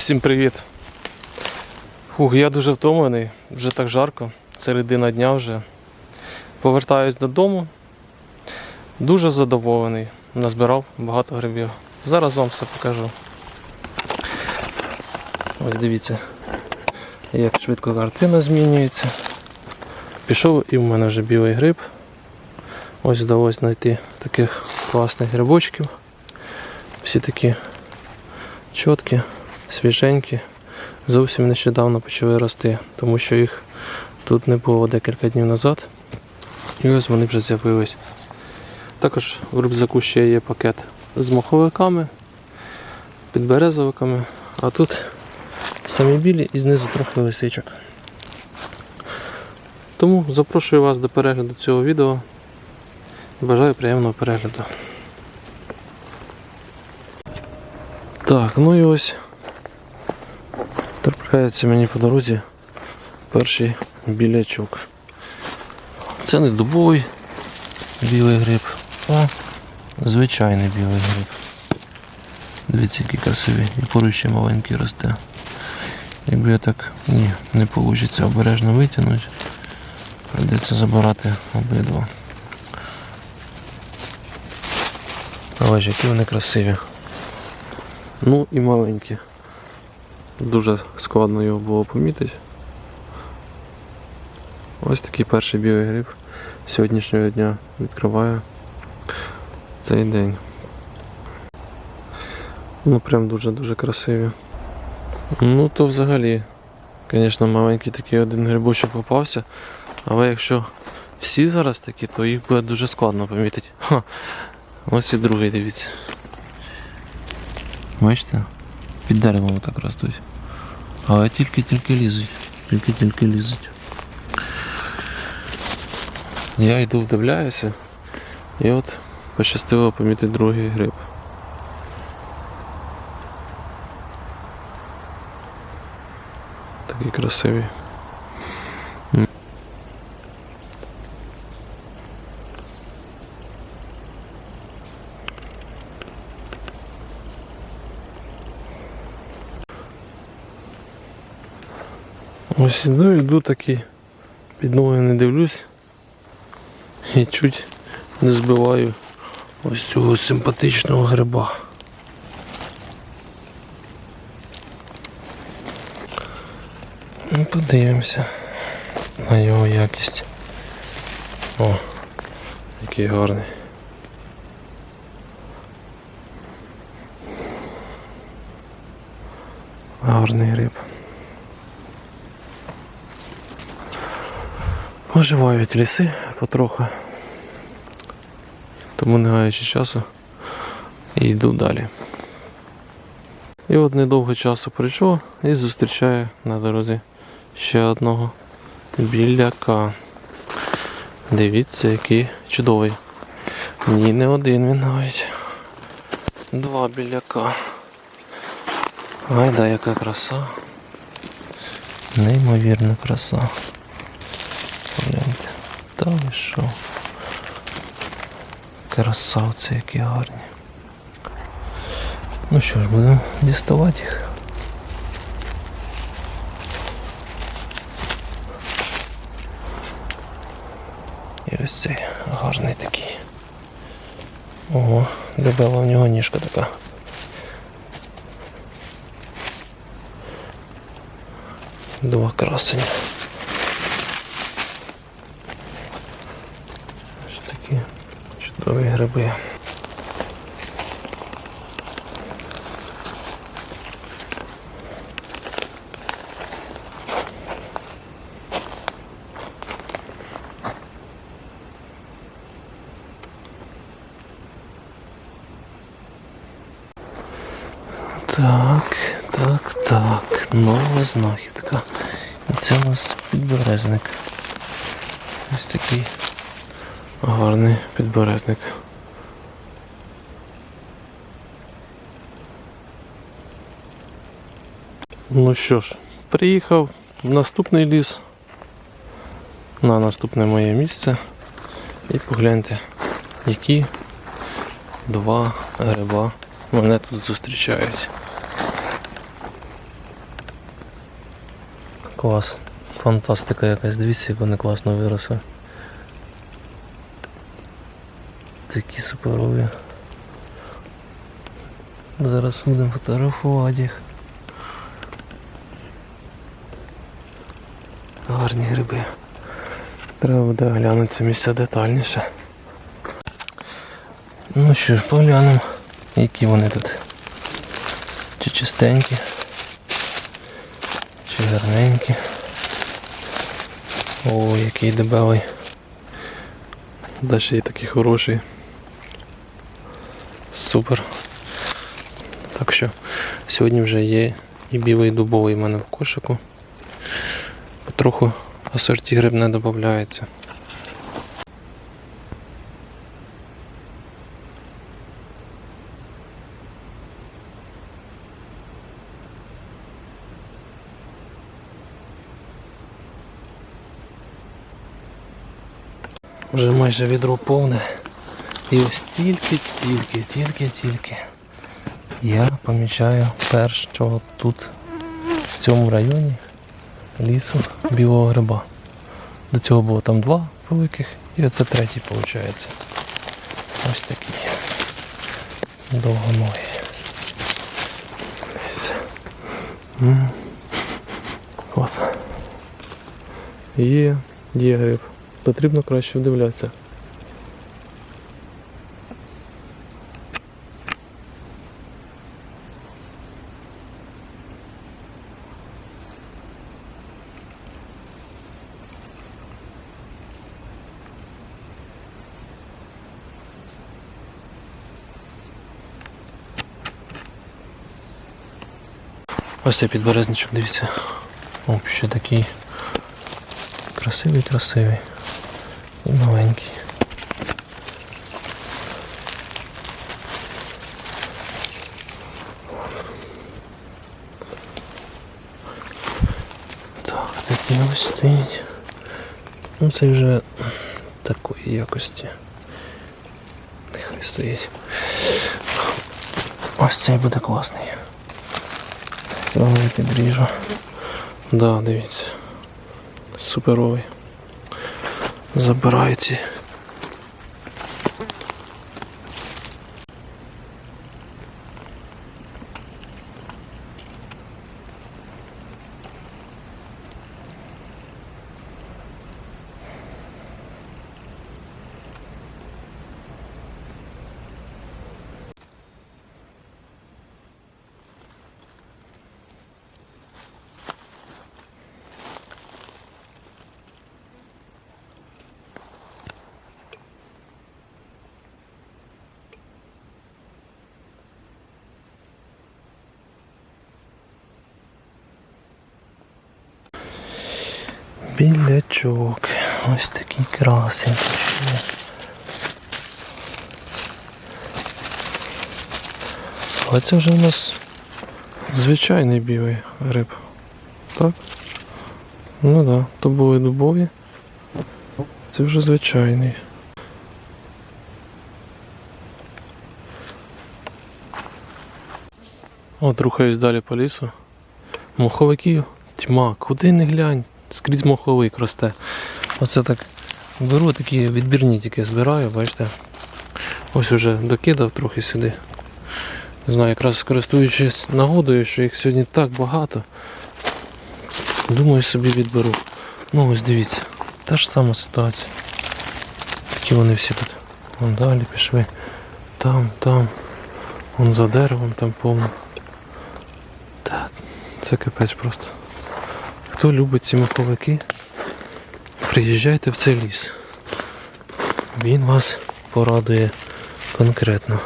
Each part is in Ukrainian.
Всім привіт. Фух, я дуже втомлений, вже так жарко, середина дня вже. Повертаюсь додому. Дуже задоволений. Назбирав багато грибів. Зараз вам все покажу. Ось дивіться, як швидко картина змінюється. Пішов і в мене вже білий гриб. Ось вдалося знайти таких класних грибочків. Всі такі чіткі, свіженькі. Зовсім нещодавно почали рости, тому що їх тут не було декілька днів назад. І ось вони вже з'явились. Також в рюкзаку ще є пакет з моховиками, підберезовиками, а тут самі білі і знизу трохи лисичок. Тому запрошую вас до перегляду цього відео. Бажаю приємного перегляду. Так, ну і ось трапляється мені по дорозі перший білячок. Це не дубовий білий гриб, а звичайний білий гриб. Дивіться, який красивий. І поруч ще маленький росте. Якби я так ні, не вийде обережно витягнути, прийдеться забирати обидва. Ж які вони красиві. Ну і маленькі. Дуже складно його було помітити. Ось такий перший білий гриб сьогоднішнього дня відкриваю цей день. Ну прям дуже-дуже красиві. Ну то взагалі, звісно, маленький такий один грибочок попався, але якщо всі зараз такі, то їх буде дуже складно помітити. Ха. Ось і другий, дивіться. Бачите? Під деревом так ростуть. Але тільки-тільки лізуть. Тільки-тільки лізуть. Я йду вдивляюся. І от пощастило помітити другий гриб. Такий красивий. Іду, йду такий, під ноги не дивлюсь і чуть не збиваю ось цього симпатичного гриба. Ну, подивимося на його якість. О, який гарний. Гарний гриб. Оживають ліси потроху. Тому не гаючи часу йду далі. І от недовго часу прийшло і зустрічаю на дорозі ще одного біляка. Дивіться, який чудовий. Ні, не один він навіть. Два біляка. Ай да, яка краса. Неймовірна краса. Ви що? Красавці які гарні. Ну що ж, будемо діставати їх. І ось цей гарний такий. Ого, дебела в нього ніжка така. Два красені. Ось такі чудові гриби. Так, так, так. Нова знахідка. І це у нас підберезник. Ось такий гарний підберезник. Ну що ж, приїхав в наступний ліс. На наступне моє місце. І погляньте, які два гриба мене тут зустрічають. Клас. Фантастика якась, дивіться, як вони класно виросли. Такі суперові. Зараз будемо фотографувати їх. Гарні гриби. Треба буде глянути це місце детальніше. Ну що ж, поглянемо, які вони тут. Чи чистенькі, чи гарненькі. О, який дебелий. Далі є такий хороший. Супер. Так що сьогодні вже є і білий дубовий в мене в кошику. Потроху асорті грибне додається. Вже майже відро повне. І ось тільки, тільки, тільки, тільки. Я помічаю першого тут, в цьому районі лісу білого гриба. До цього було там два великих і оце третій виходить. Ось такий. довгоногий. Клас. Є, є гриб. Потрібно краще вдивлятися. Ось цей підберезничок, дивіться. О, ще такий красивий, красивий. І маленький. Так, такий ось стоїть. Ну це вже такої якості. Нехай стоїть. Ось цей буде класний. Цього підріжу. Да, дивіться. Суперовий. Забираю ці. Білячок. Ось такий красень. Але це вже у нас звичайний білий гриб. Так? Ну так, да. то були дубові. Це вже звичайний. От рухаюсь далі по лісу. Моховиків тьма, куди не глянь, скрізь моховик росте. Оце так беру такі відбірні тільки збираю, бачите. Ось уже докидав трохи сюди. Не знаю, якраз користуючись нагодою, що їх сьогодні так багато. Думаю, собі відберу. Ну ось дивіться, та ж сама ситуація. Такі вони всі тут. Вон далі пішли. Там, там. Вон за деревом там повно. Та, це капець просто. Хто любить ці маховики, приїжджайте в цей ліс. Він вас порадує конкретно.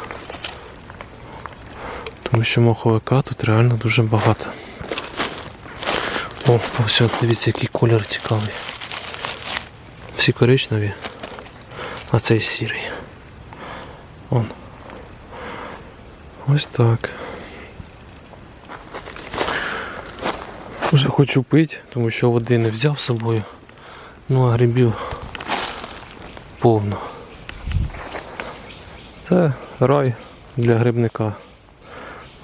Тому що маховика тут реально дуже багато. О, ось от дивіться, який колір цікавий. Всі коричневі, а цей сірий. Он. Ось так. Вже хочу пити, тому що води не взяв з собою. Ну а грибів повно. Це рай для грибника.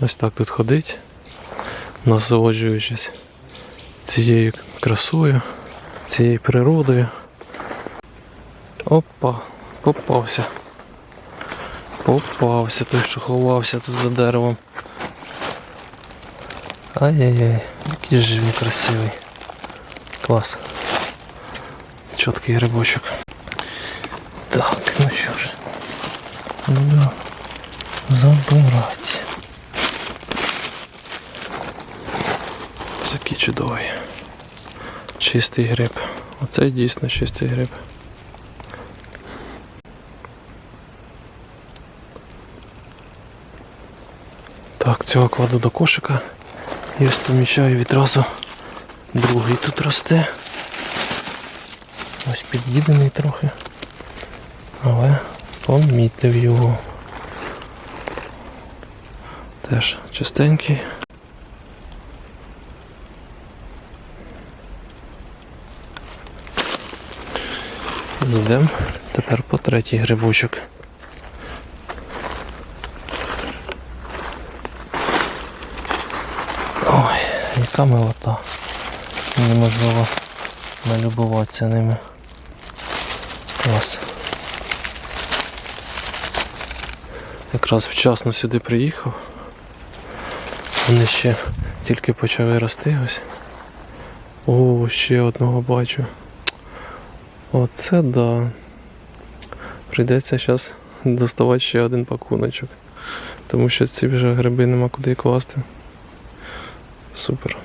Ось так тут ходить, насолоджуючись цією красою, цією природою. Опа, попався. Попався той, що ховався тут за деревом. Ай-яй-яй, який же він красивий. Клас. Чіткий грибочок. Так, ну що ж. Буду забирати. Такий чудовий. Чистий гриб. Оце дійсно чистий гриб. Так, цього кладу до кошика і ось помічаю відразу другий тут росте. Ось під'їдений трохи. Але помітив його. Теж чистенький. Йдемо тепер по третій грибочок. Яка милота. Неможливо налюбуватися ними. Клас. Якраз вчасно сюди приїхав. Вони ще тільки почали рости ось. О, ще одного бачу. Оце да. Прийдеться зараз доставати ще один пакуночок. Тому що ці вже гриби нема куди класти. Супер.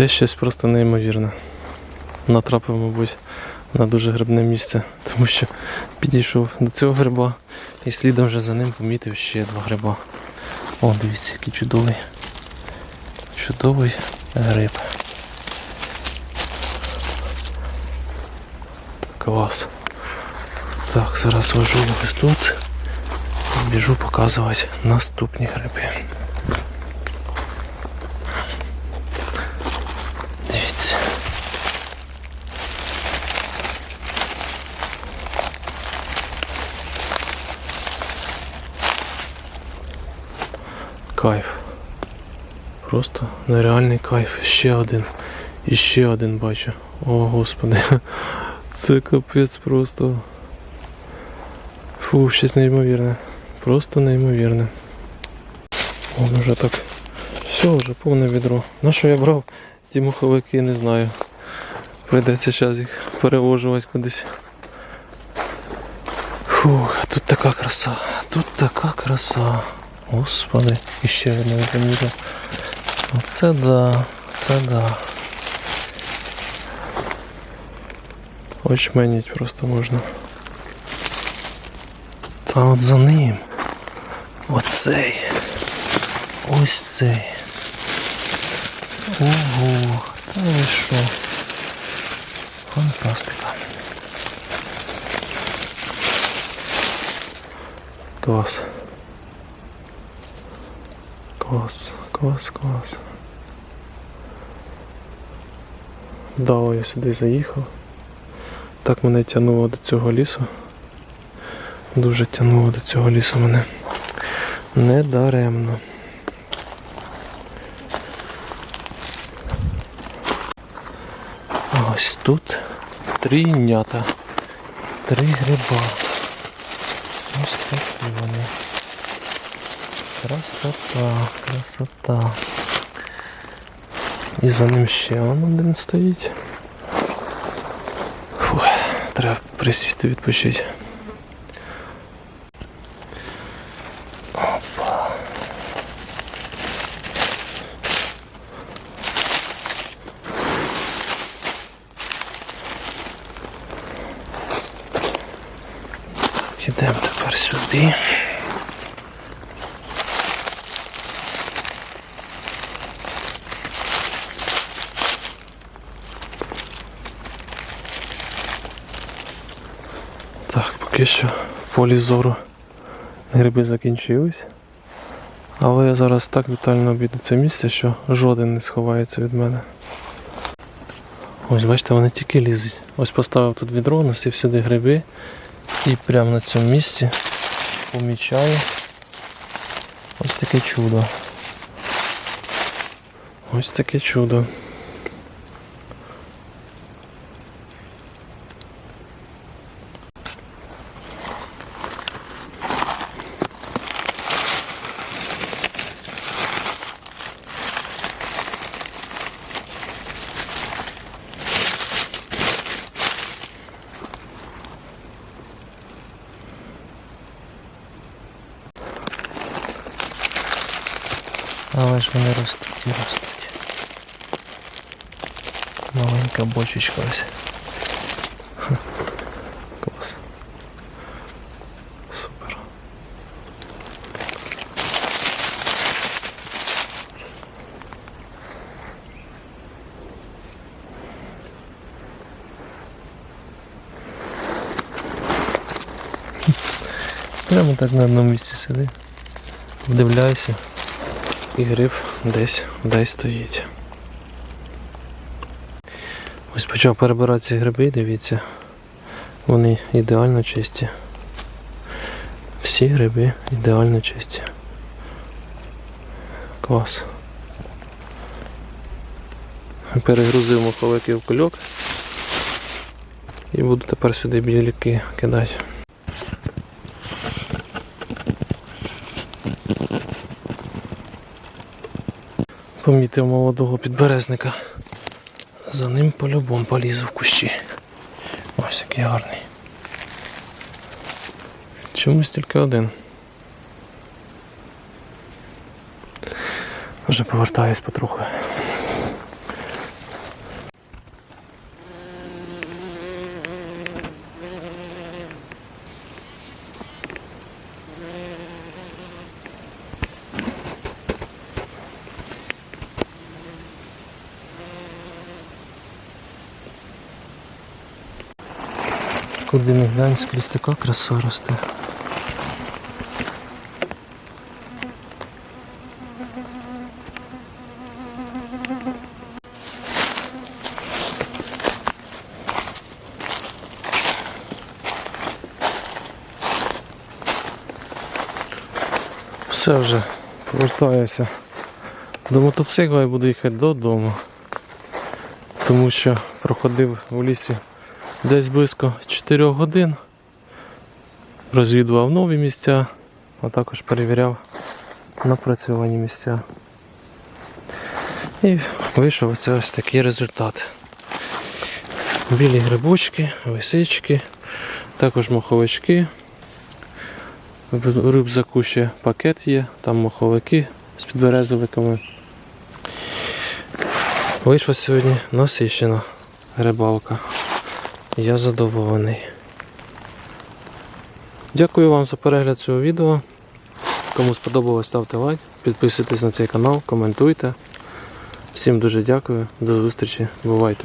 Це щось просто неймовірне. Натрапив, мабуть, на дуже грибне місце, тому що підійшов до цього гриба і слідом вже за ним помітив ще два гриба. О, дивіться, який чудовий. Чудовий гриб. Клас. Так, зараз ложу ось тут біжу показувати наступні гриби. Кайф. Просто нереальний кайф. Ще один. І ще один бачу. О, господи. Це капець просто. Фу, щось неймовірне. Просто неймовірне. Вон уже так. Все, вже повне відро. На що я брав ті муховики, не знаю. Прийдеться зараз їх перевожувати кудись. Фух, тут така краса. Тут така краса. Господи, і ще одне помітив. Оце да, це да. Очменіть просто можна. Та от за ним. Оцей. Ось цей. Ого, та ви що? Фантастика. Клас. Клас, клас, клас. Да, я сюди заїхав. Так мене тягнуло до цього лісу. Дуже тягнуло до цього лісу мене. Недаремно. Ось тут трійнята. Три гриба. Ось такі вони. Красота, красота. І за ним ще он один стоїть. Фух, треба присісти відпочити. Опа. Йдемо тепер сюди. Так, поки що в полі зору гриби закінчились. Але я зараз так детально обійду це місце, що жоден не сховається від мене. Ось бачите, вони тільки лізуть. Ось поставив тут відро, носив сюди гриби і прямо на цьому місці помічаю ось таке чудо. Ось таке чудо. Маленька бочечка ось. Ха. Клас. Супер. Прямо так на одному місці сиди. Вдивляйся. І гриб десь десь стоїть. Ось почав перебирати ці гриби, дивіться. Вони ідеально чисті. Всі гриби ідеально чисті. Клас. Перегрузив маховики в кульок. І буду тепер сюди біліки кидати. Помітив молодого підберезника. За ним по-любому полізу в кущі. Ось який гарний. Чомусь тільки один. Вже повертаюсь потроху. Куди не глянь, скрізь така краса росте. Все вже повертаюся до мотоцикла і буду їхати додому. Тому що проходив у лісі десь близько 4 годин. Розвідував нові місця, а також перевіряв напрацьовані місця. І вийшов ось ось такий результат. Білі грибочки, лисички, також моховички. В рюкзаку ще пакет є, там моховики з підберезовиками. Вийшла сьогодні насищена рибалка. Я задоволений. Дякую вам за перегляд цього відео. Кому сподобалось, ставте лайк, підписуйтесь на цей канал, коментуйте. Всім дуже дякую, до зустрічі, бувайте!